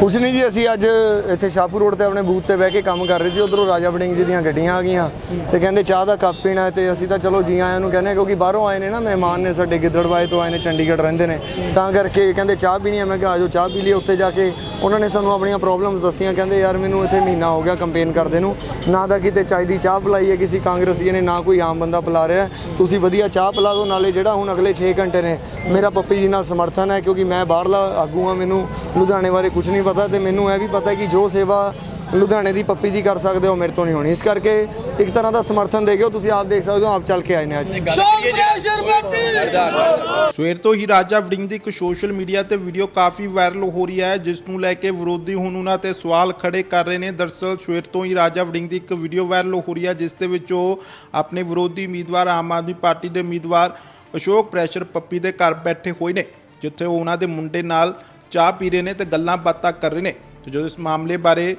ਕੁਛ ਨਹੀਂ ਜੀ, ਅਸੀਂ ਅੱਜ ਇੱਥੇ ਸ਼ਾਹਪੁਰ ਰੋਡ ਤੇ ਆਪਣੇ ਬੂਥ ਤੇ ਬਹਿ ਕੇ ਕੰਮ ਕਰ ਰਹੇ ਸੀ। ਉਧਰੋਂ ਰਾਜਾ ਵੜਿੰਗ ਜੀ ਦੀਆਂ ਗੱਡੀਆਂ ਆ ਗਈਆਂ ਤੇ ਕਹਿੰਦੇ ਚਾਹ ਦਾ ਕੱਪ ਪੀਣਾ ਹੈ ਤੇ ਅਸੀਂ ਤਾਂ ਚਲੋ ਜੀ ਆਇਆਂ ਨੂੰ ਕਹਿੰਦੇ ਹਾਂ, ਕਿਉਂਕਿ ਬਾਹਰੋਂ ਆਏ ਨੇ ਨਾ ਮਹਿਮਾਨ ਨੇ ਸਾਡੇ, ਗਿੱਦੜਵਾਏ ਤੋਂ ਆਏ ਨੇ, ਚੰਡੀਗੜ੍ਹ ਰਹਿੰਦੇ ਨੇ। ਤਾਂ ਕਰਕੇ ਕਹਿੰਦੇ ਚਾਹ ਪੀਣੀ ਹੈ, ਮੈਂ ਕਿਹਾ ਆਜੋ ਚਾਹ ਪੀ ਲਈਏ ਉੱਥੇ ਜਾ ਕੇ। ਉਹਨਾਂ ਨੇ ਸਾਨੂੰ ਆਪਣੀਆਂ ਪ੍ਰੋਬਲਮਸ ਦੱਸੀਆਂ, ਕਹਿੰਦੇ ਯਾਰ ਮੈਨੂੰ ਇੱਥੇ ਮਹੀਨਾ ਹੋ ਗਿਆ ਕੰਪੇਨ ਕਰਦੇ ਨੂੰ। ਨਾ ਤਾਂ ਕਿਤੇ ਚਾਹੀਦੀ ਚਾਹ ਪਿਲਾਈ ਹੈ ਕਿਸੇ ਕਾਂਗਰਸੀ ਨੇ, ਨਾ ਕੋਈ ਆਮ ਬੰਦਾ ਪਿਲਾ ਰਿਹਾ ਤੁਸੀਂ ਵਧੀਆ ਚਾਹ ਪਿਲਾ ਦਿਓ, ਨਾਲੇ ਜਿਹੜਾ ਹੁਣ ਅਗਲੇ 6 ਘੰਟੇ ਨੇ, ਮੇਰਾ ਪੱਪੀ ਜੀ ਨਾਲ ਸਮਰਥਨ ਹੈ, ਕਿਉਂਕਿ ਮੈਂ ਬਾਹਰਲਾ ਆਗੂ ਹਾਂ, ਮੈਨੂੰ ਲੁਧਿਆਣੇ ਬਾਰੇ ਕੁਝ ਨਹੀਂ ਪਤਾ ਤੇ ਮੈਨੂੰ ਇਹ ਵੀ ਪਤਾ ਕਿ ਜੋ ਸੇਵਾ ਲੁਧਿਆਣੇ ਦੀ ਪੱਪੀ ਜੀ ਕਰ ਸਕਦੇ ਹੋ ਮੇਰੇ ਤੋਂ ਨਹੀਂ ਹੋਣੀ। ਇਸ ਕਰਕੇ ਇੱਕ ਤਰ੍ਹਾਂ ਦਾ ਸਮਰਥਨ ਦੇ ਗਿਓ ਤੁਸੀਂ ਆਪ ਦੇਖ ਸਕਦੇ ਹੋ ਆਪ ਚੱਲ ਕੇ ਆਏ ਨੇ ਅੱਜ। ਸਵੇਰ ਤੋਂ ਹੀ ਰਾਜਾ ਵੜਿੰਗ ਦੀ ਇੱਕ ਸੋਸ਼ਲ ਮੀਡੀਆ ਤੇ ਵੀਡੀਓ ਕਾਫੀ ਵਾਇਰਲ ਹੋ ਰਹੀ ਹੈ ਜਿਸ ਨੂੰ ਲੈ ਕੇ ਵਿਰੋਧੀ ਹੁਣ ਉਹਨਾਂ ਤੇ ਸਵਾਲ ਖੜੇ ਕਰ ਰਹੇ ਨੇ। ਦਰਸਲ ਸਵੇਰ ਤੋਂ ਹੀ ਰਾਜਾ ਵੜਿੰਗ ਦੀ ਇੱਕ ਵੀਡੀਓ ਵਾਇਰਲ ਹੋ ਰਹੀ ਹੈ ਜਿਸ ਦੇ ਵਿੱਚ ਉਹ ਆਪਣੇ ਵਿਰੋਧੀ ਉਮੀਦਵਾਰ ਆਮ ਆਦਮੀ ਪਾਰਟੀ ਦੇ ਉਮੀਦਵਾਰ ਅਸ਼ੋਕ ਪ੍ਰੈਸ਼ਰ ਪੱਪੀ ਦੇ ਘਰ ਬੈਠੇ ਹੋਏ ਨੇ ਜਿੱਥੇ ਉਹ ਉਹਨਾਂ ਦੇ ਮੁੰਡੇ ਨਾਲ ਚਾਹ ਪੀ ਰਹੇ ਨੇ ਤੇ ਗੱਲਾਂ ਬਾਤਾਂ ਕਰ ਰਹੇ ਨੇ। ਤੇ ਜਦੋਂ ਇਸ ਮਾਮਲੇ ਬਾਰੇ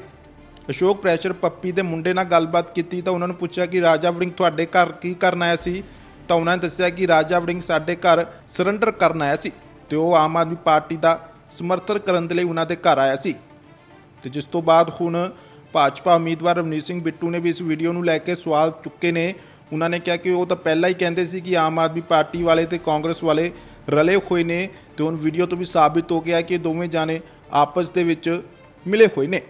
ਅਸ਼ੋਕ ਪ੍ਰੈਸ਼ਰ ਪੱਪੀ ਦੇ ਮੁੰਡੇ ਨਾਲ ਗੱਲਬਾਤ ਕੀਤੀ ਤਾਂ ਉਹਨਾਂ ਨੂੰ ਪੁੱਛਿਆ ਕਿ ਰਾਜਾ ਵੜਿੰਗ ਤੁਹਾਡੇ ਘਰ ਕੀ ਕਰਨ ਆਇਆ ਸੀ? ਤਾਂ ਉਹਨਾਂ ਨੇ ਦੱਸਿਆ ਕਿ ਰਾਜਾ ਵੜਿੰਗ ਸਾਡੇ ਘਰ ਸਰੈਂਡਰ ਕਰਨ ਆਇਆ ਸੀ ਤੇ ਉਹ ਆਮ ਆਦਮੀ ਪਾਰਟੀ ਦਾ ਸਮਰਥਨ ਕਰਨ ਦੇ ਲਈ ਉਹਨਾਂ ਦੇ ਘਰ ਆਇਆ ਸੀ। ਤੇ ਜਿਸ ਤੋਂ ਬਾਅਦ ਹੁਣ ਭਾਜਪਾ ਉਮੀਦਵਾਰ ਰਵਨੀਤ ਸਿੰਘ ਬਿੱਟੂ ਨੇ ਵੀ ਇਸ ਵੀਡੀਓ ਨੂੰ ਲੈ ਕੇ ਸਵਾਲ ਚੁੱਕੇ ਨੇ। ਉਹਨਾਂ ਨੇ ਕਿਹਾ ਕਿ ਉਹ ਤਾਂ ਪਹਿਲਾਂ ਹੀ ਕਹਿੰਦੇ ਸੀ ਕਿ ਆਮ ਆਦਮੀ ਪਾਰਟੀ ਵਾਲੇ ਤੇ ਕਾਂਗਰਸ ਵਾਲੇ ਰਲੇ ਹੋਏ ਨੇ ਤੇ ਹੁਣ ਵੀਡੀਓ ਤੋਂ ਵੀ ਸਾਬਿਤ ਹੋ ਗਿਆ ਕਿ ਦੋਵੇਂ ਜਾਣੇ ਆਪਸ ਦੇ ਵਿੱਚ ਮਿਲੇ ਹੋਏ ਨੇ।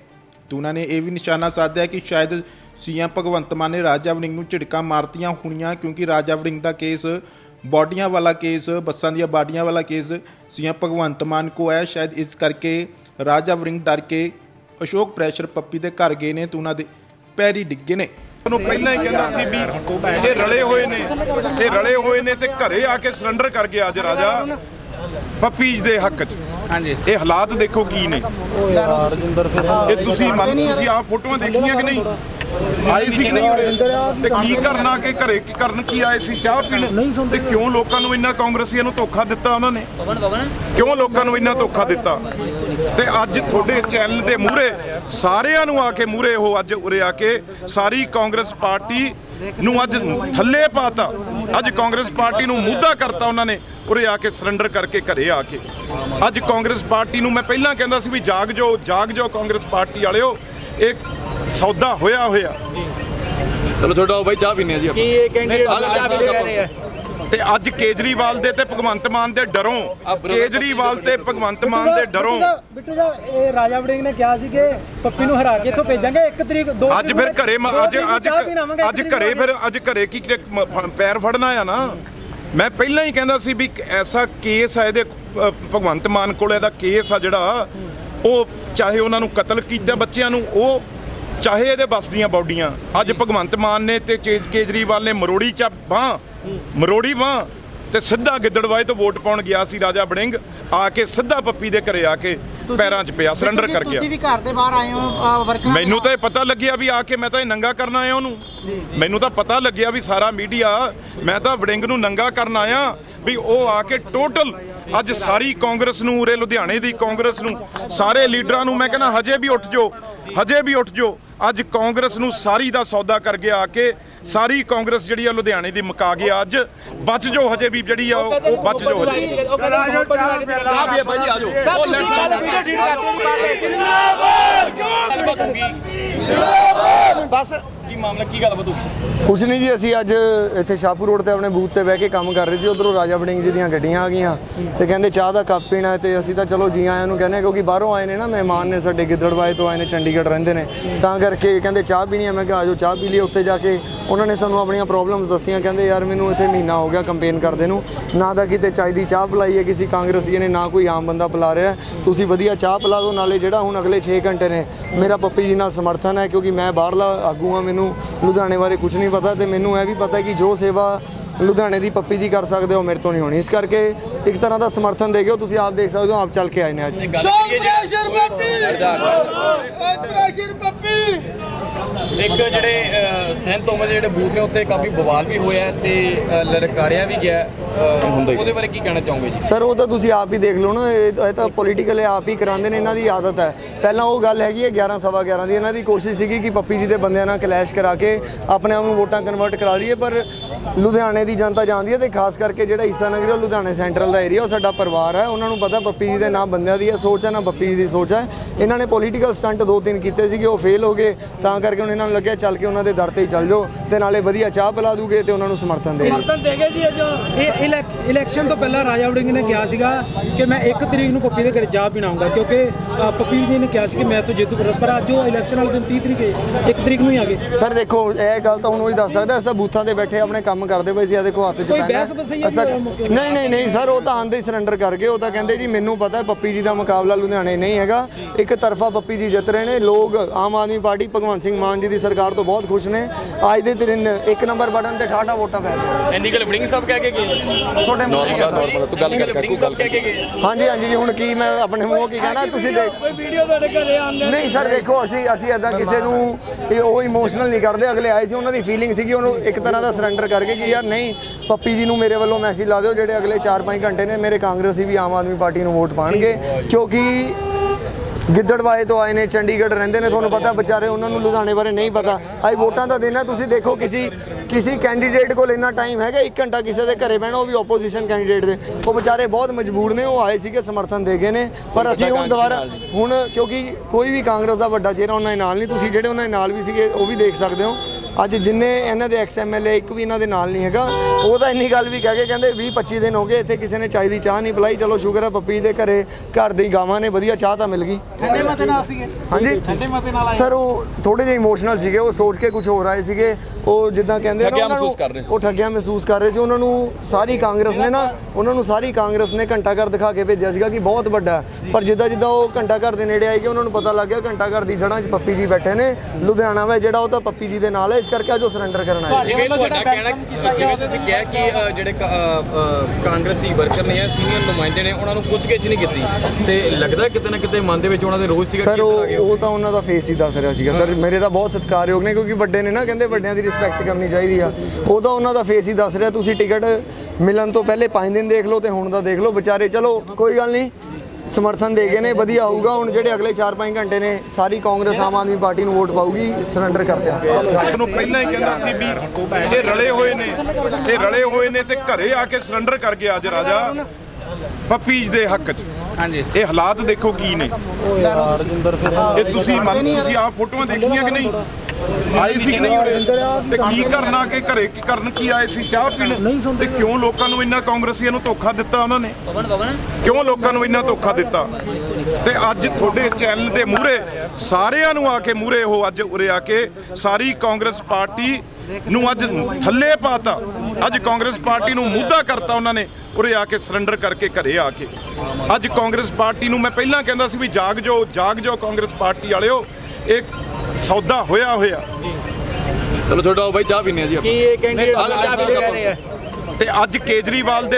ਤੇ ਉਹਨਾਂ ਨੇ ਇਹ ਵੀ ਨਿਸ਼ਾਨਾ ਸਾਧਿਆ ਕਿ ਸ਼ਾਇਦ ਸੀਐਮ ਭਗਵੰਤ ਮਾਨ ਨੇ ਰਾਜਾ ਵੜਿੰਗ ਨੂੰ ਝਿੜਕਾਂ ਮਾਰਤੀਆਂ ਹੋਣੀਆਂ ਕਿਉਂਕਿ ਰਾਜਾ ਵੜਿੰਗ ਦਾ ਕੇਸ ਬਾਡੀਆਂ ਵਾਲਾ ਕੇਸ, ਬੱਸਾਂ ਦੀਆਂ ਬਾਡੀਆਂ ਵਾਲਾ ਕੇਸ ਸੀਐਮ ਭਗਵੰਤ ਮਾਨ ਕੋ ਹੈ। ਸ਼ਾਇਦ ਇਸ ਕਰਕੇ ਰਾਜਾ ਵੜਿੰਗ ਡਰ ਕੇ ਅਸ਼ੋਕ ਪ੍ਰੈਸ਼ਰ ਪੱਪੀ ਦੇ ਘਰ ਗਏ ਨੇ ਤੇ ਉਹਨਾਂ ਦੇ ਪੈਰੀ ਡਿੱਗੇ ਨੇ। ਨੂੰ ਪਹਿਲਾਂ ਹੀ ਕਹਿੰਦਾ ਸੀ ਵੀ ਇਹ ਰਲੇ ਹੋਏ ਨੇ ਇਹ ਰਲੇ ਹੋਏ ਨੇ ਤੇ ਘਰੇ ਆ ਕੇ ਸਰੈਂਡਰ ਕਰ ਗਿਆ ਅੱਜ ਰਾਜਾ ਪੱਪੀਜ ਦੇ ਹੱਕ 'ਚ। ਹਾਂਜੀ। ਇਹ ਹਾਲਾਤ ਦੇਖੋ ਕੀ ਨੇ। ਇਹ ਤੁਸੀਂ ਮੰਨ ਤੁਸੀਂ ਆਹ ਫੋਟੋਆਂ ਦੇਖੀਆਂ ਕਿ ਨਹੀਂ? ਆਏ ਸੀ ਕਿ ਨਹੀਂ ਉਰੇ? ਤੇ ਕੀ ਕਰਨਾ ਕਿ ਘਰੇ ਕੀ ਕਰਨ ਕੀ ਆਏ ਸੀ? ਚਾਹ ਪੀਣ? ਤੇ ਕਿਉਂ ਲੋਕਾਂ ਨੂੰ ਇੰਨਾ ਕਾਂਗਰਸੀਆਂ ਨੂੰ ਧੋਖਾ ਦਿੱਤਾ ਉਹਨਾਂ ਨੇ? ਕਿਉਂ ਲੋਕਾਂ ਨੂੰ ਇੰਨਾ ਧੋਖਾ ਦਿੱਤਾ? ਤੇ ਅੱਜ ਤੁਹਾਡੇ ਚੈਨਲ ਦੇ ਮੂਹਰੇ ਸਾਰਿਆਂ ਨੂੰ ਆ ਕੇ ਮੂਹਰੇ ਉਹ ਅੱਜ ਉਰੇ ਆ ਕੇ ਸਾਰੀ ਕਾਂਗਰਸ ਪਾਰਟੀ ਨੂੰ ਅੱਜ ਥੱਲੇ ਪਾਤਾ। ਅੱਜ ਕਾਂਗਰਸ ਪਾਰਟੀ ਨੂੰ ਮੁੱਦਾ ਕਰਤਾ ਉਹਨਾਂ ਨੇ ਉਰੇ ਆ ਕੇ ਸਰੈਂਡਰ ਕਰਕੇ ਘਰੇ ਆ ਕੇ। ਅੱਜ ਕਾਂਗਰਸ ਪਾਰਟੀ ਨੂੰ ਮੈਂ ਪਹਿਲਾਂ ਕਹਿੰਦਾ ਸੀ ਵੀ ਜਾਗ ਜਾਓ ਜਾਗ ਜਾਓ ਕਾਂਗਰਸ ਪਾਰਟੀ ਵਾਲਿਓ। ਇਹ ਸੌਦਾ ਹੋਇਆ ਹੋਇਆ ਚਲੋ ਛੋਟਾ ਬਾਈ ਚਾਹ ਪੀਨੇ ਆ ਜੀ ਆਪਾਂ। ਕੀ ਇਹ ਕੈਂਡੀਡੇਟ ਚਾਹ ਪੀ ਰਹੇ ਆ। ਤੇ ਅੱਜ ਕੇਜਰੀਵਾਲ ਦੇ ਤੇ ਭਗਵੰਤ ਮਾਨ ਦੇ ਡਰੋਂ। ਕੇਜਰੀਵਾਲ ਤੇ ਭਗਵੰਤ ਮਾਨ ਦੇ ਡਰੋਂ। ਬਿੱਟੂ ਦਾ ਇਹ ਰਾਜਾ ਵੜਿੰਗ ਨੇ ਕਿਹਾ ਸੀ ਕਿ ਪੱਪੀ ਨੂੰ ਹਰਾ ਕੇ ਇੱਥੋਂ ਭੇਜਾਂਗੇ। 1 ਤਰੀਕ 2 ਅੱਜ ਫਿਰ ਘਰੇ ਮ- ਅੱਜ ਅੱਜ ਅੱਜ ਘਰੇ ਫਿਰ ਅੱਜ ਘਰੇ ਕੀ ਪੈਰ ਫੜਨਾ ਆ ਨਾ? ਮੈਂ ਪਹਿਲਾਂ ਹੀ ਕਹਿੰਦਾ ਸੀ ਵੀ ਐਸਾ ਕੇਸ ਆ ਇਹਦੇ ਭਗਵੰਤ ਮਾਨ ਕੋਲ ਇਹਦਾ ਕੇਸ ਆ ਜਿਹੜਾ ਉਹ ਚਾਹੇ ਉਹਨਾਂ ਨੂੰ ਕਤਲ ਕੀਤਾ ਬੱਚਿਆਂ ਨੂੰ ਉਹ ਚਾਹੇ ਇਹਦੇ ਬਸ ਦੀਆਂ ਬੌਡੀਆਂ। ਅੱਜ ਭਗਵੰਤ ਮਾਨ ਨੇ ਤੇ ਕੇਜਰੀਵਾਲ ਨੇ ਮਰੋੜੀ ਚ ਬਾਹ ਮਰੋੜੀ ਬਾਹ ਤੇ ਸਿੱਧਾ ਗਿੱਦੜਵਾਏ ਤੋਂ ਵੋਟ ਪਾਉਣ ਗਿਆ ਸੀ ਰਾਜਾ ਬੜਿੰਗ ਆ ਕੇ ਸਿੱਧਾ ਪੱਪੀ ਦੇ ਘਰੇ ਆ ਕੇ ਪੈਰਾਂ 'ਚ ਪਿਆ ਸਰੈਂਡਰ ਕਰ ਗਿਆ। ਤੁਸੀਂ ਵੀ ਘਰ ਦੇ ਬਾਹਰ ਆਏ ਹੋ ਵਰਕਰਾਂ ਮੈਨੂੰ ਤਾਂ ਇਹ ਪਤਾ ਲੱਗਿਆ ਵੀ ਆ ਕੇ ਮੈਂ ਤਾਂ ਇਹ ਨੰਗਾ ਕਰਨ ਆਇਆ ਉਹਨੂੰ। ਮੈਨੂੰ ਤਾਂ ਪਤਾ ਲੱਗਿਆ ਵੀ ਸਾਰਾ ਮੀਡੀਆ ਮੈਂ ਤਾਂ ਵੜਿੰਗ ਨੂੰ ਨੰਗਾ ਕਰਨ ਆਇਆ ਵੀ ਉਹ ਆ ਕੇ ਟੋਟਲ ਅੱਜ ਸਾਰੀ ਕਾਂਗਰਸ ਨੂੰ ਉਰੇ ਲੁਧਿਆਣੇ ਦੀ ਕਾਂਗਰਸ ਨੂੰ ਸਾਰੇ ਲੀਡਰਾਂ ਨੂੰ ਮੈਂ ਕਹਿੰਦਾ ਹਜੇ ਵੀ ਉੱਠ ਜਾਓ ਹਜੇ ਵੀ ਉੱਠ ਜਾਓ। ਅੱਜ ਕਾਂਗਰਸ ਨੂੰ ਸਾਰੀ ਦਾ ਸੌਦਾ ਕਰ ਗਿਆ ਆ ਕੇ ਸਾਰੀ ਕਾਂਗਰਸ ਜਿਹੜੀ ਆ ਲੁਧਿਆਣੇ ਦੀ ਮੁਕਾ ਗਿਆ ਅੱਜ। ਬਚ ਜਾਓ ਹਜੇ ਵੀ ਜਿਹੜੀ ਆ ਉਹ ਉਹ ਬਚ ਹਜੇ। ਜੀ ਤੁਸੀਂ ਕੱਲ ਵੀਡੀਓ ਕਰਤੀ ਬਸ ਕੀ ਮਾਮਲਾ ਕੀ ਗੱਲ ਬਤੂਗੀ ਕੁਛ ਨਹੀਂ ਜੀ, ਅਸੀਂ ਅੱਜ ਇੱਥੇ ਸ਼ਾਹਪੁਰ ਰੋਡ ਤੇ ਆਪਣੇ ਬੂਥ ਤੇ ਬਹਿ ਕੇ ਕੰਮ ਕਰ ਰਹੇ ਸੀ, ਉਧਰੋਂ ਰਾਜਾ ਬੜਿੰਗ ਜੀ ਦੀਆਂ ਗੱਡੀਆਂ ਆ ਗਈਆਂ ਤੇ ਕਹਿੰਦੇ ਚਾਹ ਦਾ ਕੱਪ ਪੀਣਾ ਤੇ ਅਸੀਂ ਤਾਂ ਚਲੋ ਜੀ ਆਇਆਂ ਨੂੰ ਕਹਿੰਦੇ ਹਾਂ, ਕਿਉਂਕਿ ਬਾਹਰੋਂ ਆਏ ਨੇ ਨਾ ਮਹਿਮਾਨ ਨੇ ਸਾਡੇ ਗਿੱਦੜਵਾਏ ਤੋਂ ਆਏ ਨੇ, ਚੰਡੀਗੜ੍ਹ ਰਹਿੰਦੇ ਨੇ। ਤਾਂ ਕਰਕੇ ਕਹਿੰਦੇ ਚਾਹ ਪੀਣੀ ਹੈ ਮੈਂ ਕਿਹਾ ਆਜੋ ਚਾਹ ਪੀ ਲਈ ਉੱਥੇ ਜਾ ਕੇ ਉਹਨਾਂ ਨੇ ਸਾਨੂੰ ਆਪਣੀਆਂ ਪ੍ਰੋਬਲਮਸ ਦੱਸੀਆਂ, ਕਹਿੰਦੇ ਯਾਰ ਮੈਨੂੰ ਇੱਥੇ ਮਹੀਨਾ ਹੋ ਗਿਆ ਕੰਪੇਨ ਕਰਦੇ ਨੂੰ, ਨਾ ਤਾਂ ਕਿਤੇ ਚਾਹ ਦੀ ਚਾਹ ਪਿਲਾਈ ਹੈ ਕਿਸੇ ਕਾਂਗਰਸੀ ਨੇ, ਨਾ ਕੋਈ ਆਮ ਬੰਦਾ ਪਿਲਾ ਰਿਹਾ ਤੁਸੀਂ ਵਧੀਆ ਚਾਹ ਪਿਲਾ ਦਿਓ, ਨਾਲੇ ਜਿਹੜਾ ਹੁਣ ਅਗਲੇ 6 ਘੰਟੇ ਨੇ, ਮੇਰਾ ਪੱਪੀ ਜੀ ਨਾਲ ਸਮਰਥਨ ਹੈ, ਕਿਉਂਕਿ ਮੈਂ ਬਾਹਰਲਾ ਆਗੂ ਹਾਂ, ਮੈਨੂੰ ਲੁਧਿਆਣੇ ਬਾਰੇ ਕੁਝ ਨਹੀਂ ਪਤਾ ਤੇ ਮੈਨੂੰ ਇਹ ਵੀ ਪਤਾ ਕਿ ਜੋ ਸੇਵਾ ਲੁਧਿਆਣੇ ਦੀ ਪੱਪੀ ਜੀ ਕਰ ਸਕਦੇ ਹੋ ਮੇਰੇ ਤੋਂ ਨਹੀਂ ਹੋਣੀ। ਇਸ ਕਰਕੇ ਇੱਕ ਤਰ੍ਹਾਂ ਦਾ ਸਮਰਥਨ ਦੇ ਗਿਓ ਤੁਸੀਂ ਆਪ ਦੇਖ ਸਕਦੇ ਹੋ, ਆਪ ਚੱਲ ਕੇ ਆਏ ਨੇ ਅੱਜ। ਪ੍ਰੈਸ਼ਰ ਪੱਪੀ! ਪ੍ਰੈਸ਼ਰ ਪੱਪੀ! ਇੱਕ ਜਿਹੜੇ ਸੈਂਟ ਸੈਨ ਤੋਮਸ ਦੇ ਜਿਹੜੇ ਬੂਥ ਨੇ, ਉੱਥੇ ਕਾਫੀ ਬਵਾਲ ਵੀ ਹੋਇਆ ਹੈ ਤੇ ਲਲਕਾਰਿਆ ਵੀ ਗਿਆ ਹੈ। ਅਹ, ਉਹਦੇ ਬਾਰੇ ਕੀ ਕਹਿਣਾ ਚਾਹੋਗੇ ਜੀ? ਸਰ ਉਹ ਤਾਂ ਤੁਸੀਂ ਆਪ ਹੀ ਦੇਖ ਲਓ ਨਾ ਇਹ ਇਹ ਤਾਂ ਪੋਲੀਟੀਕਲ ਆਪ ਹੀ ਕਰਾਉਂਦੇ ਨੇ ਇਹਨਾਂ ਦੀ ਆਦਤ ਹੈ। ਪਹਿਲਾਂ ਉਹ ਗੱਲ ਹੈਗੀ ਹੈ 11 ਸਵਾ 11 ਦੀ ਇਹਨਾਂ ਦੀ ਕੋਸ਼ਿਸ਼ ਸੀਗੀ ਕਿ ਪੱਪੀ ਜੀ ਦੇ ਬੰਦਿਆਂ ਨਾਲ ਕਲੈਸ਼ ਕਰਾ ਕੇ ਆਪਣੇ ਆਪ ਨੂੰ ਵੋਟਾਂ ਕਨਵਰਟ ਕਰਾ ਲਈਏ ਪਰ ਲੁਧਿਆਣੇ ਦੀ ਜਨਤਾ ਜਾਣਦੀ ਹੈ ਤੇ ਖਾਸ ਕਰਕੇ ਜਿਹੜਾ ਈਸਾ ਨਗਰ ਉਹ ਲੁਧਿਆਣੇ ਸੈਂਟਰਲ ਦਾ ਏਰੀਆ ਉਹ ਸਾਡਾ ਪਰਿਵਾਰ ਹੈ। ਉਹਨਾਂ ਨੂੰ ਪਤਾ ਪੱਪੀ ਜੀ ਦੇ ਨਾਮ ਬੰਦਿਆਂ ਦੀ ਹੈ ਸੋਚ ਹੈ ਨਾ ਪੱਪੀ ਜੀ ਦੀ ਸੋਚ ਹੈ। ਇਹਨਾਂ ਨੇ ਪੋਲੀਟੀਕਲ ਸਟੰਟ ਦੋ ਤਿੰਨ ਕੀਤੇ ਸੀਗੇ ਉਹ ਫੇਲ ਹੋ ਗਏ। ਤਾਂ ਕਰਕੇ ਹੁਣ ਇਹਨਾਂ ਨੂੰ ਲੱਗਿਆ ਚੱਲ ਕੇ ਉਹਨਾਂ ਦੇ ਦਰ ਤੇ ਹੀ ਚੱਲ ਜਾਓ ਤੇ ਨਾਲੇ ਵਧੀਆ ਚਾਹ ਪਿਲਾ ਦੂਗੇ ਤੇ ਉਹਨਾਂ ਨੂੰ ਸਮਰਥਨ ਦੇ ਸਮਰਥਨ ਦੇ ਗਏ ਸੀ ਅੱਜ ਇਹ ਇਲੈਕਸ਼ਨ ਤੋਂ ਪਹਿਲਾਂ ਰਾਜਾ ਵੜਿੰਗ ਨੇ ਕਿਹਾ ਸੀਗਾ ਕਿ ਮੈਂ 1 ਤਰੀਕ ਨੂੰ ਪੱਪੀ ਦੇ ਘਰੇ ਚਾਹ ਪੀਣ ਆਉਂਗਾ ਕਿਉਂਕਿ ਪੱਪੀ ਜੀ ਨੇ ਕਿਹਾ ਸੀ ਕਿ ਮੈਂ ਤਾਂ ਜਿੱਤੂ ਪਰ ਅੱਜ ਉਹ ਇਲੈਕਸ਼ਨ ਵਾਲੇ ਦਿਨ 30 ਤਰੀਕ ਹੈ 1 ਤਰੀਕ ਨੂੰ ਹੀ ਆ ਗਏ। ਸਰ ਦੇਖੋ ਇਹ ਗੱਲ ਤਾਂ ਹੁਣ ਉਹੀ ਦੱਸ ਸਕਦਾ ਅਸਾਂ ਬੂਥਾਂ ਤੇ ਬੈਠੇ ਆਪਣੇ ਕੰਮ ਕਰਦੇ ਪਏ ਸੀ ਆ ਦੇਖੋ ਹੱਥ 'ਚ ਕੋਈ ਪੈਨ ਹੈ। ਬਹਿਸ ਮੌਕੇ ਤੇ? ਨਹੀਂ ਨਹੀਂ ਨਹੀਂ ਸਰ ਉਹ ਤਾਂ ਆਂਦੇ ਹੀ ਸਰੈਂਡਰ ਕਰ ਗਏ ਉਹ ਤਾਂ ਕਹਿੰਦੇ ਜੀ ਮੈਨੂੰ ਪਤਾ ਹੈ ਪੱਪੀ ਜੀ ਦਾ ਮੁਕਾਬਲਾ ਲੁਧਿਆਣੇ ਨਹੀਂ ਹੈਗਾ। ਇੱਕ ਤਰਫਾ ਪੱਪੀ ਜੀ ਜਿੱਤ ਰਹੇ ਨੇ ਲੋਕ ਆਮ ਆਦਮੀ ਪਾਰਟੀ ਭਗਵੰਤ ਸਿੰਘ ਮਾਨ ਜੀ ਦੀ ਸਰਕਾਰ ਤੋਂ ਬਹੁਤ ਖੁਸ਼ ਨੇ। ਅੱਜ ਦੇ ਦਿਨ ਇੱਕ ਨੰਬਰ ਬਟਨ ਤੇ 68 ਵੋਟਾਂ ਪੈ ਰਹੀਆਂ ਇੰਨੀ ਗੱਲ ਵੜਿੰਗ ਸਾਹਿਬ ਕਹਿ ਕੇ ਗਏ। ਤੁਹਾਡੇ ਮੂੰਹ ਕੀ ਕਹਿਣਾ? ਤੂੰ ਗੱਲ ਕਰ ਵੜਿੰਗ ਸਾਹਿਬ ਕਹਿ ਕੇ ਗਏ ਹਾਂਜੀ ਹਾਂਜੀ ਜੀ ਹੁਣ ਕੀ ਮੈਂ ਆਪਣੇ ਮੂੰਹੋਂ ਕੀ ਕਹਿਣਾ? ਤੁਸੀਂ ਦੇਖ ਕੋਈ ਵੀਡੀਓ ਤੁਹਾਡੇ ਘਰੇ ਆਉਂਦੇ ਨਹੀਂ ਸਰ ਦੇਖੋ ਅਸੀਂ ਅਸੀਂ ਐਦਾਂ ਕਿਸੇ ਨੂੰ ਇਹ ਉਹ ਇਮੋਸ਼ਨਲ ਨਹੀਂ ਕਰਦੇ। ਅਗਲੇ ਆਏ ਸੀ ਉਹਨਾਂ ਦੀ ਫੀਲਿੰਗ ਸੀਗੀ ਉਹਨੂੰ ਇੱਕ ਤਰ੍ਹਾਂ ਦਾ ਸਰੈਂਡਰ ਕਰਕੇ ਕਿ ਯਾਰ ਨਹੀਂ ਪੱਪੀ ਜੀ ਨੂੰ ਮੇਰੇ ਵੱਲੋਂ ਮੈਸੇਜ ਲਾ ਦਿਓ ਜਿਹੜੇ ਅਗਲੇ 4-5 ਘੰਟੇ ਨੇ ਮੇਰੇ ਕਾਂਗਰਸੀ ਵੀ ਆਮ ਆਦਮੀ ਪਾਰਟੀ ਨੂੰ ਵੋਟ ਪਾਣਗੇ। ਕਿਉਂਕਿ ਗਿੱਦੜਵਾਏ ਤੋਂ ਆਏ ਨੇ ਚੰਡੀਗੜ੍ਹ ਰਹਿੰਦੇ ਨੇ ਤੁਹਾਨੂੰ ਪਤਾ ਵਿਚਾਰੇ ਉਹਨਾਂ ਨੂੰ ਲੁਧਿਆਣੇ ਬਾਰੇ ਨਹੀਂ ਪਤਾ। ਅੱਜ ਵੋਟਾਂ ਦਾ ਦਿਨ ਹੈ ਤੁਸੀਂ ਦੇਖੋ ਕਿਸੇ ਕਿਸੇ ਕੈਂਡੀਡੇਟ ਕੋਲ ਇੰਨਾ ਟਾਈਮ ਹੈਗਾ 1 ਘੰਟਾ ਕਿਸੇ ਦੇ ਘਰੇ ਬਹਿਣਾ ਉਹ ਵੀ ਆਪੋਜੀਸ਼ਨ ਕੈਂਡੀਡੇਟ ਦੇ। ਉਹ ਵਿਚਾਰੇ ਬਹੁਤ ਮਜਬੂਰ ਨੇ ਉਹ ਆਏ ਸੀਗੇ ਸਮਰਥਨ ਦੇ ਗਏ ਨੇ। ਪਰ ਅਸੀਂ ਹੁਣ ਦੁਬਾਰਾ ਹੁਣ ਕਿਉਂਕਿ ਕੋਈ ਵੀ ਕਾਂਗਰਸ ਦਾ ਵੱਡਾ ਚਿਹਰਾ ਉਹਨਾਂ ਦੇ ਨਾਲ ਨਹੀਂ ਤੁਸੀਂ ਜਿਹੜੇ ਉਹਨਾਂ ਦੇ ਨਾਲ ਵੀ ਸੀਗੇ ਉਹ ਵੀ ਦੇਖ ਸਕਦੇ ਹੋ। ਅੱਜ ਜਿੰਨੇ ਇਹਨਾਂ ਦੇ ਐਕਸ ਐਮਐਲਏ ਇੱਕ ਵੀ ਇਹਨਾਂ ਦੇ ਨਾਲ ਨਹੀਂ ਹੈਗਾ। ਉਹ ਤਾਂ ਇੰਨੀ ਗੱਲ ਵੀ ਕਹਿ ਕੇ ਕਹਿੰਦੇ 20 25 ਦਿਨ ਹੋ ਗਏ ਇੱਥੇ ਕਿਸੇ ਨੇ ਚਾਹ ਦੀ ਚਾਹ ਨਹੀਂ ਪਿਲਾਈ। ਚਲੋ ਸ਼ੁਕਰ ਹੈ ਪੱਪੀ ਦੇ ਘਰੇ ਘਰ ਦੀ ਗਾਵਾਂ ਨੇ ਵਧੀਆ ਚਾਹ ਤਾਂ ਮਿਲ ਗਈ। ਠੰਡੇ ਮਤੇ ਨਾਲ ਸੀਗੇ। ਹਾਂਜੀ। ਠੰਡੇ ਮਤੇ ਨਾਲ ਸਰ ਉਹ ਥੋੜੇ ਜਿਹੇ ਇਮੋਸ਼ਨਲ ਸੀਗੇ ਉਹ ਸੋਚ ਕੇ ਕੁਝ ਹੋਰ ਆਏ ਸੀਗੇ। ਉਹ ਜਿੱਦਾਂ ਕਹਿੰਦੇ ਨਾ ਠੱਗਿਆ ਨੂੰ- ਮਹਿਸੂਸ ਕਰ ਰਹੇ ਸੀ। ਉਹ ਠੱਗਿਆ ਮਹਿਸੂਸ ਕਰ ਰਹੇ ਸੀ। ਉਹਨਾਂ ਨੂੰ ਸਾਰੀ ਕਾਂਗਰਸ ਨੇ ਨਾ ਉਹਨਾਂ ਨੂੰ ਸਾਰੀ ਕਾਂਗਰਸ ਨੇ ਘੰਟਾ ਘਰ ਦਿਖਾ ਕੇ ਭੇਜਿਆ ਸੀਗਾ ਕਿ ਬਹੁਤ ਵੱਡਾ। ਪਰ ਜਿੱਦਾਂ ਜਿੱਦਾਂ ਉਹ ਘੰਟਾ ਘਰ ਦੇ ਨੇੜੇ ਆਏ ਕਿ ਉਹਨਾਂ ਨੂੰ ਪਤਾ ਲੱਗ ਗਿਆ ਘੰਟਾ ਘਰ ਦੀ ਜੜ੍ਹਾਂ 'ਚ ਪੱਪੀ ਜੀ ਬੈਠੇ ਨੇ। ਲੁਧਿਆਣਾ ਵਾ ਜਿਹੜਾ ਉਹ ਤਾਂ ਪੱਪੀ ਜੀ ਦੇ ਨਾਲ ਹੈ ਇਸ ਕਰਕੇ ਅੱਜ ਉਹ ਸਰੈਂਡਰ ਕਰਨ ਆਏ। ਜਿਵੇਂ ਤੁਹਾਡਾ ਕਹਿਣਾ ਜਿਵੇਂ ਤੁਸੀਂ ਕਿਹਾ ਕਿ ਅ, ਜਿਹੜੇ ਕ- ਅ, ਅ, ਕਾਂਗਰਸੀ ਵਰਕਰ ਨੇ ਸੀਨੀਅਰ ਨੁਮਾਇੰਦੇ ਨੇ ਉਹਨਾਂ ਨੂੰ ਪੁੱਛਗਿੱਛ ਨਹੀਂ ਕੀਤੀ। ਤੇ ਲੱਗਦਾ ਕਿਤੇ ਨਾ ਕਿਤੇ ਮਨ ਦੇ ਵਿੱਚ ਉਹਨਾਂ ਦੇ ਰੋਜ਼ ਸੀਗਾ ਸਰ ਉਹ ਤਾਂ ਉਹਨਾਂ ਦਾ ਫੇਸ ਹੀ ਦੱਸ ਰਿਹਾ ਸੀਗਾ। ਸਰ ਮੇਰੇ ਤਾਂ ਬਹੁਤ ਸਤਿਕਾਰਯੋਗ ਨੇ ਕਿਉਂਕਿ ਵੱਡੇ ਨੇ ਨਾ ਕਹਿੰਦੇ ਵੱਡਿਆਂ ਦੀ ਰਿਸਪੈਕਟ ਕਰਨੀ ਚਾਹੀਦੀ ਆ। ਉਹ ਤਾਂ ਉਹਨਾਂ ਦਾ ਫੇਸ ਹੀ ਦੱਸ ਰਿਹਾ ਤੁਸੀਂ ਟਿਕਟ ਮਿਲਣ ਤੋਂ ਪਹਿਲੇ 5 ਦਿਨ ਦੇਖ ਲਓ ਤੇ ਹੁਣ ਦਾ ਦੇਖ ਲਓ ਵਿਚਾਰੇ। ਚਲੋ ਕੋਈ ਗੱਲ ਨਹੀਂ। ਸਮਰਥਨ ਦੇ ਗਏ ਨੇ ਵਧੀਆ ਹੋਊਗਾ। ਹੁਣ ਜਿਹੜੇ ਅਗਲੇ 4-5 ਘੰਟੇ ਨੇ ਸਾਰੀ ਕਾਂਗਰਸ ਆਮ ਆਦਮੀ ਪਾਰਟੀ ਨੂੰ ਵੋਟ ਪਾਊਗੀ ਸਰੈਂਡਰ ਕਰਦੇ ਆ ਉਸ ਨੂੰ ਪਹਿਲਾਂ ਹੀ ਕਹਿੰਦਾ ਸੀ ਵੀ ਇਹ ਰਲੇ ਹੋਏ ਨੇ ਇਹ ਰਲੇ ਹੋਏ ਨੇ ਤੇ ਘਰੇ ਆ ਕੇ ਸਰੈਂਡਰ ਕਰ ਗਿਆ ਅੱਜ ਰਾਜਾ ਪੱਪੀਜ ਦੇ ਹੱਕ 'ਚ। ਹਾਂਜੀ। ਇਹ ਹਾਲਾਤ ਦੇਖੋ ਕੀ ਨੇ। ਇਹ ਤੁਸੀਂ ਮੰਨ ਤੁਸੀਂ ਆਹ ਫੋਟੋਆਂ ਦੇਖੀਆਂ ਕਿ ਨਹੀਂ? ਆਏ ਸੀ ਕਿ ਨਹੀਂ? ਉਰੇ? ਤੇ ਕੀ ਕਰਨਾ ਕਿ ਘਰੇ ਕੀ ਕਰਨ? ਕੀ ਆਏ ਸੀ? ਚਾਹ ਪੀਣ? ਤੇ ਕਿਉਂ ਲੋਕਾਂ ਨੂੰ ਇੰਨਾ ਕਾਂਗਰਸੀਆਂ ਨੂੰ ਧੋਖਾ ਦਿੱਤਾ ਉਹਨਾਂ ਨੇ? ਕਿਉਂ ਲੋਕਾਂ ਨੂੰ ਇੰਨਾ ਧੋਖਾ ਦਿੱਤਾ? ਤੇ ਅੱਜ ਤੁਹਾਡੇ ਚੈਨਲ ਦੇ ਮੂਹਰੇ ਸਾਰਿਆਂ ਨੂੰ ਆ ਕੇ ਮੂਹਰੇ ਉਹ ਅੱਜ ਉਰੇ ਆ ਕੇ ਸਾਰੀ ਕਾਂਗਰਸ ਪਾਰਟੀ ਨੂੰ ਅੱਜ ਥੱਲੇ ਪਾਤਾ। ਅੱਜ ਕਾਂਗਰਸ ਪਾਰਟੀ ਨੂੰ ਮੁੱਦਾ ਕਰਤਾ ਉਹਨਾਂ ਨੇ ਉਰੇ ਆ ਕੇ ਸਰੈਂਡਰ ਕਰਕੇ ਘਰੇ ਆ ਕੇ। ਅੱਜ ਕਾਂਗਰਸ ਪਾਰਟੀ ਨੂੰ ਮੈਂ ਪਹਿਲਾਂ ਕਹਿੰਦਾ ਸੀ ਵੀ ਜਾਗ ਜਾਓ ਜਾਗ ਜਾਓ ਕਾਂਗਰਸ ਪਾਰਟੀ ਵਾਲਿਓ। ਇਹ ਸੌਦਾ ਹੋਇਆ ਹੋਇਆ। ਚਲੋ ਛੋਟਾ ਬਾਈ ਚਾਹ ਪੀਨੇ ਆ ਜੀ ਆਪਾਂ। ਕੀ ਇਹ ਕੈਂਡੀਡੇਟ ਤੇ ਅੱਜ ਕੇਜਰੀਵਾਲ ਦੇ